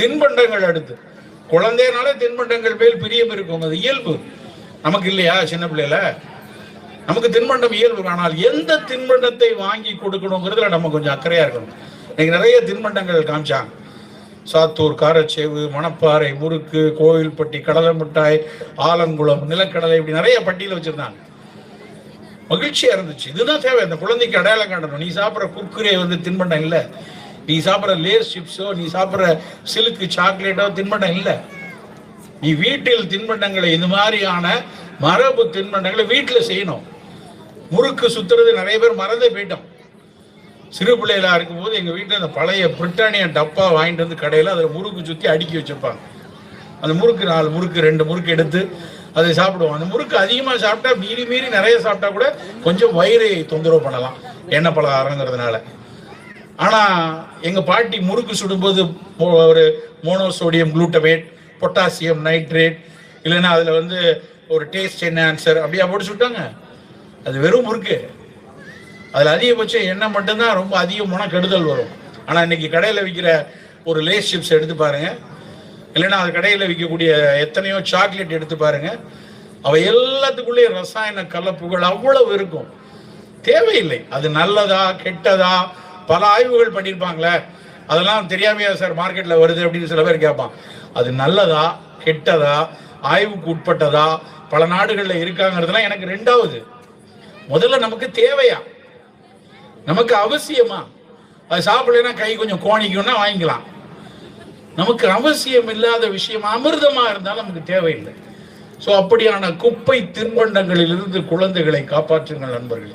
தின்பண்டங்கள் அடுத்து. குழந்தைனாலே தின்பண்டங்கள் மேல் பிரியம் இருக்கும். அது இயல்பு. நமக்கு இல்லையா சின்ன பிள்ளையில? நமக்கு தின்பண்டம் இயல்பு. ஆனால் எந்த தின்பண்டத்தை வாங்கி கொடுக்கணுங்கிறதுல நம்ம கொஞ்சம் அக்கறையா இருக்கணும். இன்னைக்கு நிறைய தின்பண்டங்கள் காமிச்சாங்க. சாத்தூர் காரச்சேவு மணப்பாறை முறுக்கு கோவில்பட்டி கடலை மிட்டாய் ஆலங்குளம் நிலக்கடலை இப்படி நிறைய பட்டியல வச்சிருந்தாங்க. மகிழ்ச்சியா இருந்துச்சு. இதுதான் தேவை. அந்த குழந்தைக்கு அடையாளம் காட்டணும். நீ சாப்பிட்ற குர்குரே வந்து தின்பண்டம் இல்லை. நீ சாப்பிட்ற லேஸ் சிப்ஸோ நீ சாப்பிட்ற சிலுக்கு சாக்லேட்டோ தின்பண்டம் இல்லை. நீ வீட்டில் தின்பண்டங்களை இது மாதிரியான மரபு தின்பண்டங்களை வீட்டில் செய்யணும். முறுக்கு சுத்துறது நிறைய பேர் மறந்தே போயிட்டோம். சிறு பிள்ளைகளாக இருக்கும்போது எங்கள் வீட்டில் அந்த பழைய பிரிட்டானிய டப்பா வாங்கிட்டு வந்து கடையில் அதில் முறுக்கு சுற்றி அடுக்கி வச்சுருப்பாங்க. அந்த முறுக்கு நாலு முறுக்கு ரெண்டு முறுக்கு எடுத்து அதை சாப்பிடுவோம். அந்த முறுக்கு அதிகமாக சாப்பிட்டா மீறி மீறி நிறைய சாப்பிட்டா கூட கொஞ்சம் வயிறை தொந்தரவு பண்ணலாம். எண்ணெய் பலகாரங்கிறதுனால ஆனா எங்க பாட்டி முறுக்கு சுடும்போது ஒரு மோனோசோடியம் குளூட்டமேட் பொட்டாசியம் நைட்ரேட் இல்லைன்னா அதுல வந்து ஒரு டேஸ்ட் என்ன ஆன்சர் அப்படியா போட்டு சுட்டாங்க. அது வெறும் முறுக்கு. அதுல அதிகபட்சம் எண்ணெய் மட்டும்தான் ரொம்ப அதிகமான கெடுதல் வரும். ஆனா இன்னைக்கு கடையில விற்கிற ஒரு லேஸ் சிப்ஸ் எடுத்து பாருங்க. இல்லைன்னா அது கடையில் விற்கக்கூடிய எத்தனையோ சாக்லேட் எடுத்து பாருங்க. அவை எல்லாத்துக்குள்ளேயும் ரசாயன கலப்புகள் அவ்வளவு இருக்கும். தேவையில்லை. அது நல்லதா கெட்டதா பல ஆய்வுகள் பண்ணியிருப்பாங்களே அதெல்லாம் தெரியாமையா சார் மார்க்கெட்ல வருது அப்படின்னு சில பேர் கேட்பான். அது நல்லதா கெட்டதா ஆய்வுக்கு உட்பட்டதா பல நாடுகள்ல இருக்காங்கிறதுலாம் எனக்கு ரெண்டாவது. முதல்ல நமக்கு தேவையா? நமக்கு அவசியமா? அது சாப்பிடலைன்னா கை கொஞ்சம் கோணிக்கும்னா வாங்கிக்கலாம். நமக்கு அவசியம் இல்லாத விஷயம் அமிர்தமா இருந்தாலும் நமக்கு தேவையில்லை. ஸோ அப்படியான குப்பை தின்பண்டங்களிலிருந்து குழந்தைகளை காப்பாற்றுங்கள் நண்பர்களே.